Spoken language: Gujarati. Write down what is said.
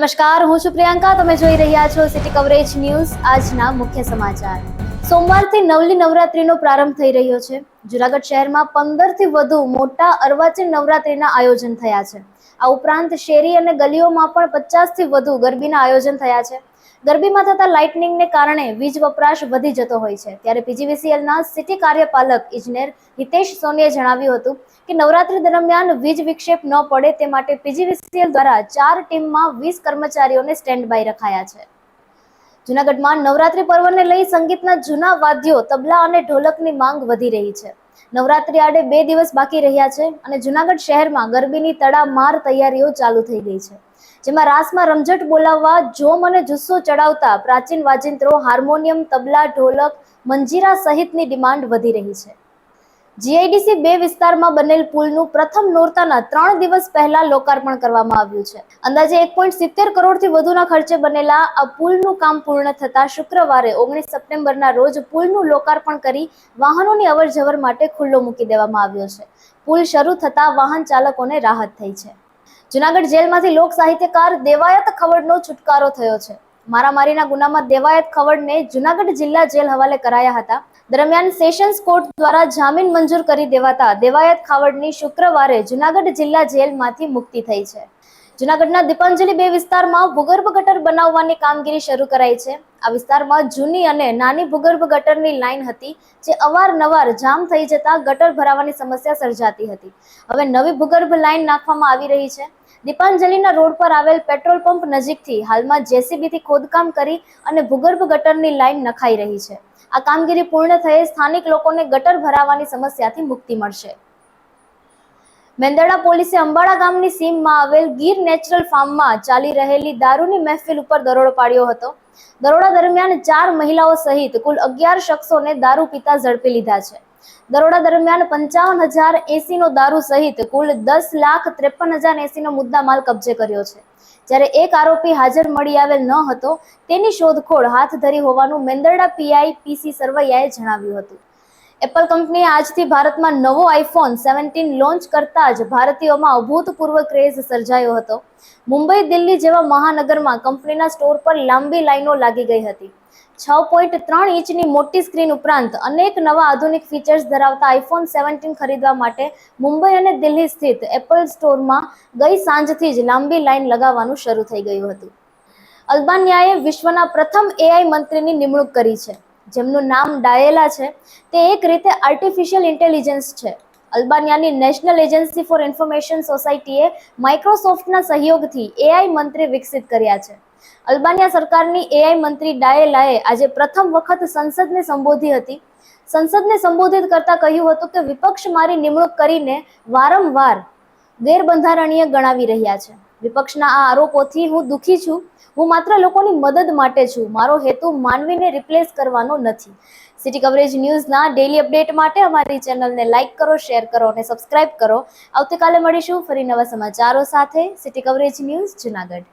નમસ્કાર, હું છું પ્રિયંકા. તમે જોઈ રહ્યા છો સિટી કવરેજ ન્યૂઝ, આજના મુખ્ય સમાચાર. સોમવારથી નવલી નવરાત્રીનો પ્રારંભ થઈ રહ્યો છે. જુનાગઢ શહેરમાં પંદરથી વધુ મોટા અર્વાચીન નવરાત્રીના આયોજન થયા છે. આ ઉપરાંત શેરી અને ગલીઓમાં પણ પચાસથી વધુ ગરબીના આયોજન થયા છે. ગરબીમાં થતા લાઇટનિંગને કારણે વીજ વપરાશ વધી જતો હોય છે. ત્યારે પીજીવીસીએલના સિટી કાર્યપાલક ઇજનેર હિતેશ સોનીએ જણાવ્યું હતું કે નવરાત્રી દરમિયાન વીજ વિક્ષેપ ન પડે તે માટે પીજીવીસીએલ દ્વારા ચાર ટીમમાં વીસ કર્મચારીઓને સ્ટેન્ડ બાય રખાયા છે. જૂનાગઢમાં નવરાત્રી પર્વને લઈ સંગીતના જૂના વાદ્યો, તબલા અને ઢોલકની માંગ વધી રહી છે. નવરાત્રી આડે બે દિવસ બાકી રહ્યા છે અને જૂનાગઢ શહેરમાં ગરબીની તડામાર તૈયારીઓ ચાલુ થઈ ગઈ છે. જેમાં રાસમાં રમઝટ બોલાવવા, જોમ અને જુસ્સો ચડાવતા પ્રાચીન વાજિંત્રો, હાર્મોનિયમ, તબલા, ઢોલક, મંજીરા સહિતની ડિમાન્ડ વધી રહી છે. જીઆઈડીસી બે વિસ્તારમાં બનેલ પુલનું પ્રથમ નોરતાના ત્રણ દિવસ પહેલા લોકાર્પણ કરવામાં આવ્યું છે. અંદાજે એક પોઈન્ટ સિત્તેર કરોડથી વધુના ખર્ચે બનેલા આ પુલનું કામ પૂર્ણ થતા શુક્રવારે ઓગણીસ સપ્ટેમ્બરના રોજ પુલનું લોકાર્પણ કરી વાહનોની અવરજવર માટે ખુલ્લો મૂકી દેવામાં આવ્યો છે. પુલ શરૂ થતા વાહન ચાલકોને રાહત થઈ છે. જુનાગઢ જેલમાંથી લોક સાહિત્યકાર દેવાયત ખવડનો છુટકારો થયો છે. મારામારીના ગુનામાં દેવાયત ખવડને જુનાગઢ જિલ્લા જેલ હવાલે કરાયા હતા. દરમિયાન સેશન્સ કોર્ટ દ્વારા જામીન મંજૂર કરી દેવાતા દેવાયત ખાવડની શુક્રવારે જુનાગઢ જિલ્લા જેલમાંથી મુક્તિ થઈ છે. જુનાગઢના દીપાંજલિ બે વિસ્તારમાં ભૂગર્ભ ગટર બનાવવાની કામગીરી શરૂ કરાઈ છે. આ વિસ્તારમાં જૂની અને નાની ભૂગર્ભ ગટરની લાઈન હતી, જે અવારનવાર જામ થઈ જતા ગટર ભરાવાની સમસ્યા સર્જાતી હતી. હવે નવી ભૂગર્ભ લાઈન નાખવામાં આવી રહી છે. દીપાંજલિના રોડ પર આવેલ પેટ્રોલ પંપ નજીકથી હાલમાં જેસીબીથી ખોદકામ કરી અને ભૂગર્ભ ગટરની લાઈન નખાઈ રહી છે. આ કામગીરી પૂર્ણ થયે સ્થાનિક લોકોને ગટર ભરાવાની સમસ્યાથી મુક્તિ મળશે. મેંદરડા પોલીસે અંબાળા ગામની સીમમાં આવેલ ગીર નેચરલ ફાર્મમાં ચાલી રહેલી દારૂની મહેફિલ ઉપર દરોડો પાડ્યો હતો. દરોડા દરમિયાન ચાર મહિલાઓ સહિત કુલ અગિયાર શખ્સોને દારૂ પીતા ઝડપી લીધા છે. દરોડા દરમિયાન પંચાવન હજાર એસીનો દારૂ સહિત કુલ દસ લાખ ત્રેપન હજાર એસીનો મુદ્દા માલ કબજે કર્યો છે. જ્યારે એક આરોપી હાજર મળી આવેલ ન હતો, તેની શોધખોળ હાથ ધરી હોવાનું મેંદરડા પીઆઈ પીસી સરવૈયાએ જણાવ્યું હતું. એપલ કંપનીએ આજથી ભારતમાં નવો આઈફોન સેવન્ટીન લોન્ચ કરતા જ ભારતીયોમાં અભૂતપૂર્વ ક્રેઝ સર્જાયો હતો. મુંબઈ, દિલ્હી જેવા મહાનગરમાં કંપનીના સ્ટોર પર લાંબી લાઈનો લાગી ગઈ હતી. છ પોઈન્ટ ત્રણ ઇંચની મોટી સ્ક્રીન ઉપરાંત અનેક નવા આધુનિક ફીચર્સ ધરાવતા આઈફોન સેવન્ટીન ખરીદવા માટે મુંબઈ અને દિલ્હી સ્થિત એપલ સ્ટોરમાં ગઈ સાંજથી જ લાંબી લાઈન લગાવવાનું શરૂ થઈ ગયું હતું. અલ્બાનિયાએ વિશ્વના પ્રથમ એઆઈ મંત્રીની નિમણૂક કરી છે. જેમનું નામ ડાયેલા છે, તે એક રીતે આર્ટિફિશિયલ ઇન્ટેલિજન્સ છે. અલ્બાનિયાની નેશનલ એજન્સી ફોર ઇન્ફોર્મેશન સોસાયટીએ માઇક્રોસોફ્ટના સહયોગથી એઆઈ મંત્રી વિકસિત કર્યા છે. અલ્બાનિયા સરકારની એઆઈ મંત્રી ડાયેલાએ આજે પ્રથમ વખત સંસદને સંબોધી હતી. સંસદને સંબોધિત કરતા કહ્યું હતું કે, વિપક્ષ મારી નિમણૂક કરીને વારંવાર ગેરબંધારણીય ગણાવી રહ્યા છે. વિપક્ષના આ આરોપોથી હું દુઃખી છું. હું માત્ર લોકોની મદદ માટે છું. મારો હેતુ માનવીને રિપ્લેસ કરવાનો નથી. સિટી કવરેજ ન્યૂઝના ડેલી અપડેટ માટે અમારી ચેનલને લાઇક કરો શેર કરો અને સબસ્ક્રાઇબ કરો. આવતીકાલે મળીશું ફરી નવા સમાચારો સાથે. City coverage news Junagadh.